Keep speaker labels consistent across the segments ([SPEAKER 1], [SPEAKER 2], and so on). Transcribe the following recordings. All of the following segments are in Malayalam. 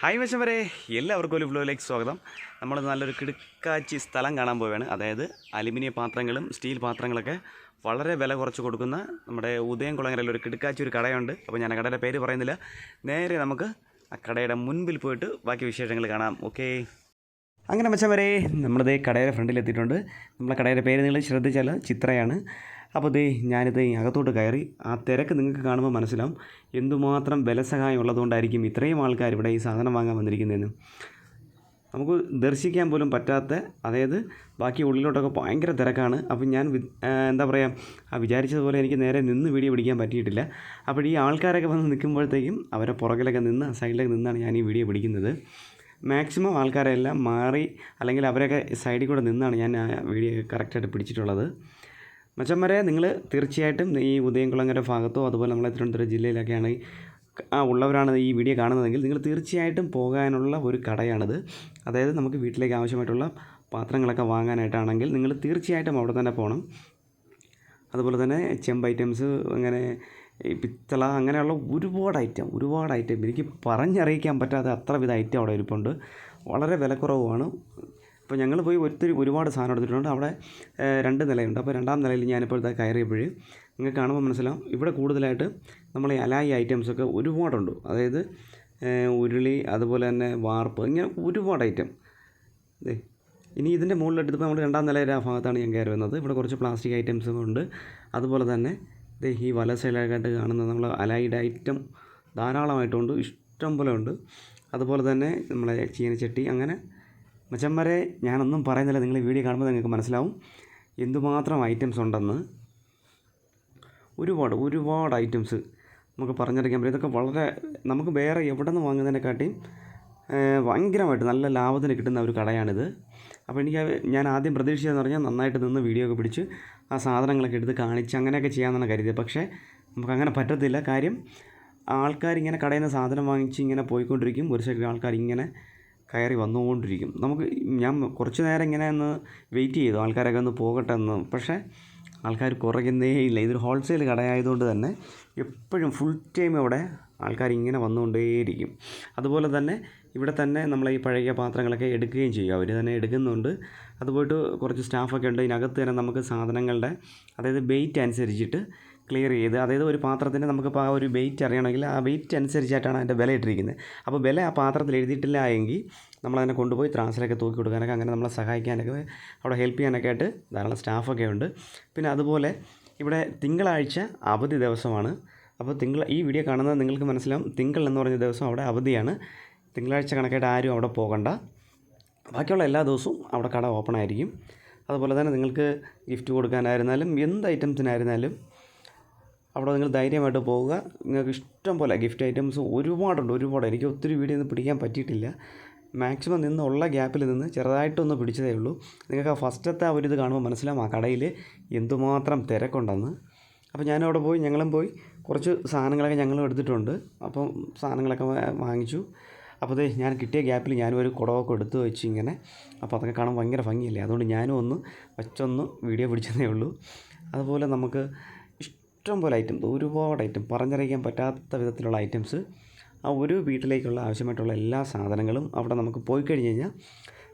[SPEAKER 1] ഹായ് വശം വരെ എല്ലാവർക്കും ഒരു ഫ്ലോയിലേക്ക് സ്വാഗതം. നമ്മൾ നല്ലൊരു കിടക്കാച്ചി സ്ഥലം കാണാൻ പോവുകയാണ്. അതായത് അലുമിനിയം പാത്രങ്ങളും സ്റ്റീൽ പാത്രങ്ങളൊക്കെ വളരെ വില കുറച്ച് കൊടുക്കുന്ന നമ്മുടെ ഉദയം കുളങ്ങരയിൽ ഒരു കിടുക്കാച്ചി ഒരു കടയുണ്ട്. അപ്പോൾ ഞാൻ ആ കടയുടെ പേര് പറയുന്നില്ല. നേരെ നമുക്ക് ആ കടയുടെ മുൻപിൽ പോയിട്ട് ബാക്കി വിശേഷങ്ങൾ കാണാം. ഓക്കേ. അങ്ങനെ മച്ചാൻ വരെ നമ്മളിത് കടയുടെ ഫ്രണ്ടിൽ എത്തിയിട്ടുണ്ട് നമ്മളെ കടയുടെ പേര് നിങ്ങൾ ശ്രദ്ധിച്ചാൽ ചിത്രയാണ്. അപ്പോൾ ദേ ഞാനിത് അകത്തോട്ട് കയറി ആ തിരക്ക് നിങ്ങൾക്ക് കാണുമ്പോൾ മനസ്സിലാവും എന്തുമാത്രം ബലസഹായം ഉള്ളതുകൊണ്ടായിരിക്കും ഇത്രയും ആൾക്കാർ ഇവിടെ ഈ സാധനം വാങ്ങാൻ വന്നിരിക്കുന്നതെന്ന്. നമുക്ക് ദർശിക്കാൻ പോലും പറ്റാത്ത അതായത് ബാക്കി ഉള്ളിലോട്ടൊക്കെ ഭയങ്കര തിരക്കാണ്. അപ്പോൾ ഞാൻ എന്താ പറയുക ആ വിചാരിച്ചതുപോലെ എനിക്ക് നേരെ നിന്ന് വീഡിയോ പിടിക്കാൻ പറ്റിയിട്ടില്ല. അപ്പോൾ ഈ ആൾക്കാരൊക്കെ വന്ന് നിൽക്കുമ്പോഴത്തേക്കും അവരെ പുറകിലൊക്കെ നിന്ന് സൈഡിലൊക്കെ നിന്നാണ് ഞാൻ ഈ വീഡിയോ പിടിക്കുന്നത്. മാക്സിമം ആൾക്കാരെല്ലാം മാറി അല്ലെങ്കിൽ അവരൊക്കെ സൈഡിൽ കൂടെ നിന്നാണ് ഞാൻ ആ വീഡിയോ കറക്റ്റായിട്ട് പിടിച്ചിട്ടുള്ളത്. മച്ചന്മാരെ നിങ്ങൾ തീർച്ചയായിട്ടും ഈ ഉദയംകുളങ്ങര ഭാഗത്തോ അതുപോലെ നമ്മളെ തിരുവനന്തപുരം ജില്ലയിലൊക്കെയാണ് ആ ഉള്ളവരാണ് ഈ വീഡിയോ കാണുന്നതെങ്കിൽ നിങ്ങൾ തീർച്ചയായിട്ടും പോകാനുള്ള ഒരു കടയാണിത്. അതായത് നമുക്ക് വീട്ടിലേക്ക് ആവശ്യമായിട്ടുള്ള പാത്രങ്ങളൊക്കെ വാങ്ങാനായിട്ടാണെങ്കിൽ നിങ്ങൾ തീർച്ചയായിട്ടും അവിടെ തന്നെ പോകണം. അതുപോലെ തന്നെ ചെമ്പ് ഐറ്റംസ് അങ്ങനെ പിത്തള അങ്ങനെയുള്ള ഒരുപാട് ഐറ്റം ഒരുപാട് ഐറ്റം. എനിക്ക് പറഞ്ഞറിയിക്കാൻ പറ്റാത്ത അത്ര വിധ ഐറ്റം അവിടെ ഇരിപ്പുണ്ട്. വളരെ വിലക്കുറവുമാണ്. അപ്പോൾ ഞങ്ങൾ പോയി ഒത്തിരി ഒരുപാട് സാധനം എടുത്തിട്ടുണ്ട്. അവിടെ രണ്ട് നിലയുണ്ട്. അപ്പോൾ രണ്ടാം നിലയിൽ ഞാനിപ്പോൾ ഇതാ കയറിയപ്പോൾ നിങ്ങൾക്ക് കാണുമ്പോൾ മനസ്സിലാവും. ഇവിടെ കൂടുതലായിട്ട് നമ്മൾ ഈ അലായി ഐറ്റംസൊക്കെ ഒരുപാടുണ്ട്. അതായത് ഉരുളി അതുപോലെ തന്നെ വാർപ്പ് ഇങ്ങനെ ഒരുപാട് ഐറ്റം. ദേ ഇനി ഇതിന്റെ മുകളിലെടുത്തപ്പോൾ നമ്മൾ രണ്ടാം നിലയുടെ ആ ഭാഗത്താണ് ഞാൻ കയറി വന്നത് ഇവിടെ കുറച്ച് പ്ലാസ്റ്റിക് ഐറ്റംസും ഉണ്ട്. അതുപോലെ തന്നെ ഇതേ ഈ വല സൈലായിട്ട് കാണുന്ന നമ്മൾ അലൈഡ് ഐറ്റം ധാരാളമായിട്ടുണ്ട്. ഇഷ്ടം പോലെ ഉണ്ട്. അതുപോലെ തന്നെ നമ്മളെ ചീനച്ചട്ടി അങ്ങനെ മച്ചന്മാരെ ഞാനൊന്നും പറയുന്നില്ല. നിങ്ങൾ വീഡിയോ കാണുമ്പോൾ നിങ്ങൾക്ക് മനസ്സിലാവും. എന്തുമാത്രം ഐറ്റംസ് ഉണ്ടെന്ന്. ഒരുപാട് ഒരുപാട് ഐറ്റംസ് നമുക്ക് പറഞ്ഞറിയിക്കാൻ പറ്റും. ഇതൊക്കെ വളരെ നമുക്ക് വേറെ എവിടെ നിന്ന് വാങ്ങുന്നതിനെക്കാട്ടിയും ഭയങ്കരമായിട്ട് നല്ല ലാഭത്തിന് കിട്ടുന്ന ഒരു കടയാണിത്. അപ്പോൾ എനിക്ക് ഞാൻ ആദ്യം പ്രതീക്ഷിച്ചതെന്ന് പറഞ്ഞാൽ നന്നായിട്ട് നിന്ന് വീഡിയോ ഒക്കെ പിടിച്ച് ആ സാധനങ്ങളൊക്കെ എടുത്ത് കാണിച്ച് അങ്ങനെയൊക്കെ ചെയ്യാമെന്നാണ് കരുതിയത്. പക്ഷേ നമുക്ക് അങ്ങനെ പറ്റത്തില്ല. കാര്യം ആൾക്കാർ ഇങ്ങനെ കടയിൽ നിന്ന് സാധനം വാങ്ങിച്ച് ഇങ്ങനെ പോയിക്കൊണ്ടിരിക്കും. ഒരു സൈഡിൽ ആൾക്കാർ ഇങ്ങനെ കയറി വന്നുകൊണ്ടിരിക്കും. നമുക്ക് ഞാൻ കുറച്ച് നേരം ഇങ്ങനെ ഒന്ന് വെയിറ്റ് ചെയ്തു. ആൾക്കാരൊക്കെ ഒന്ന് പോകട്ടെ എന്ന്. പക്ഷേ ആൾക്കാർ കുറയ്ക്കുന്നേ ഇല്ല. ഇതൊരു ഹോൾസെയിൽ കടയായതുകൊണ്ട് തന്നെ എപ്പോഴും ഫുൾ ടൈം ഇവിടെ ആൾക്കാർ ഇങ്ങനെ വന്നുകൊണ്ടേയിരിക്കും. അതുപോലെ തന്നെ ഇവിടെ തന്നെ നമ്മൾ ഈ പഴകിയ പാത്രങ്ങളൊക്കെ എടുക്കുകയും ചെയ്യും. അവർ തന്നെ എടുക്കുന്നുണ്ട്. അതുപോയിട്ട് കുറച്ച് സ്റ്റാഫൊക്കെ ഉണ്ട്. ഇതിനകത്ത് തന്നെ നമുക്ക് സാധനങ്ങളുടെ അതായത് വെയിറ്റ് അനുസരിച്ചിട്ട് ക്ലിയർ ചെയ്ത് അതായത് ഒരു പാത്രത്തിന് നമുക്കിപ്പോൾ ആ ഒരു വെയിറ്റ് അറിയണമെങ്കിൽ ആ വെയിറ്റ് അനുസരിച്ചായിട്ടാണ് അതിന്റെ വില ഇട്ടിരിക്കുന്നത്. അപ്പോൾ വില ആ പാത്രത്തിൽ എഴുതിയിട്ടില്ല എങ്കിൽ നമ്മളതിനെ കൊണ്ടുപോയി ത്രാസിലൊക്കെ തൂക്കി കൊടുക്കാനൊക്കെ അങ്ങനെ നമ്മളെ സഹായിക്കാനൊക്കെ അവിടെ ഹെൽപ്പ് ചെയ്യാനൊക്കെ ആയിട്ട് ധാരാളം സ്റ്റാഫൊക്കെ ഉണ്ട്. പിന്നെ അതുപോലെ ഇവിടെ തിങ്കളാഴ്ച അവധി ദിവസമാണ്. അപ്പോൾ തിങ്കൾ ഈ വീഡിയോ കാണുന്നത് നിങ്ങൾക്ക് മനസ്സിലാവും. തിങ്കൾ എന്ന് പറഞ്ഞ ദിവസം അവിടെ അവധിയാണ്. തിങ്കളാഴ്ച കണക്കായിട്ട് ആരും അവിടെ പോകണ്ട. ബാക്കിയുള്ള എല്ലാ ദിവസവും അവിടെ കട ഓപ്പൺ ആയിരിക്കും. അതുപോലെ തന്നെ നിങ്ങൾക്ക് ഗിഫ്റ്റ് കൊടുക്കാനായിരുന്നാലും എന്ത് ഐറ്റംസിനായിരുന്നാലും അവിടെ നിങ്ങൾ ധൈര്യമായിട്ട് പോവുക. നിങ്ങൾക്ക് ഇഷ്ടം പോലെ ഗിഫ്റ്റ് ഐറ്റംസ് ഒരുപാടുണ്ട് ഒരുപാട്. എനിക്ക് ഒത്തിരി വീഡിയോ ഒന്നും പിടിക്കാൻ പറ്റിയിട്ടില്ല. മാക്സിമം നിന്നുള്ള ഗ്യാപ്പിൽ നിന്ന് ചെറുതായിട്ടൊന്ന് പിടിച്ചതേ ഉള്ളൂ. നിങ്ങൾക്ക് ആ ഫസ്റ്റത്തെ ഒരു ഇത് കാണുമ്പോൾ മനസ്സിലാവും ആ കടയിൽ എന്തുമാത്രം തിരക്കുണ്ടെന്ന്. അപ്പോൾ ഞാനവിടെ പോയി ഞങ്ങളും പോയി. കുറച്ച് സാധനങ്ങളൊക്കെ ഞങ്ങളും എടുത്തിട്ടുണ്ട്. അപ്പം സാധനങ്ങളൊക്കെ വാങ്ങിച്ചു. അപ്പോൾ അതേ ഞാൻ കിട്ടിയ ഗ്യാപ്പിൽ ഞാനും ഒരു കുടമൊക്കെ എടുത്ത് വെച്ച് ഇങ്ങനെ. അപ്പോൾ അതൊക്കെ കാണാൻ ഭയങ്കര ഭംഗിയല്ലേ? അതുകൊണ്ട് ഞാനും ഒന്ന് വെച്ചൊന്ന് വീഡിയോ പിടിച്ചതേ ഉള്ളൂ. അതുപോലെ നമുക്ക് ഇഷ്ടം പോലെ ഐറ്റംസ് ഒരുപാട് ഐറ്റം പറഞ്ഞറിയിക്കാൻ പറ്റാത്ത വിധത്തിലുള്ള ഐറ്റംസ് ആ ഒരു വീട്ടിലേക്കുള്ള ആവശ്യമായിട്ടുള്ള എല്ലാ സാധനങ്ങളും അവിടെ നമുക്ക് പോയി കഴിഞ്ഞ് കഴിഞ്ഞാൽ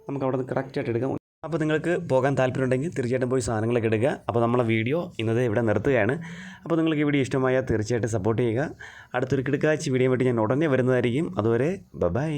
[SPEAKER 1] നമുക്ക് അവിടെ നിന്ന് കറക്റ്റായിട്ട് എടുക്കാം. അപ്പോൾ നിങ്ങൾക്ക് പോകാൻ താല്പര്യമുണ്ടെങ്കിൽ തീർച്ചയായിട്ടും പോയി സാധനങ്ങളൊക്കെ എടുക്കുക. അപ്പോൾ നമ്മളെ വീഡിയോ ഇന്നത്തെ ഇവിടെ നിർത്തുകയാണ്. അപ്പോൾ നിങ്ങൾക്ക് ഈ വീഡിയോ ഇഷ്ടമായാൽ തീർച്ചയായിട്ടും സപ്പോർട്ട് ചെയ്യുക. അടുത്തൊരു കിടക്കാഴ്ച വീഡിയോ വേണ്ടി ഞാൻ ഉടനെ വരുന്നതായിരിക്കും. അതുവരെ ബൈ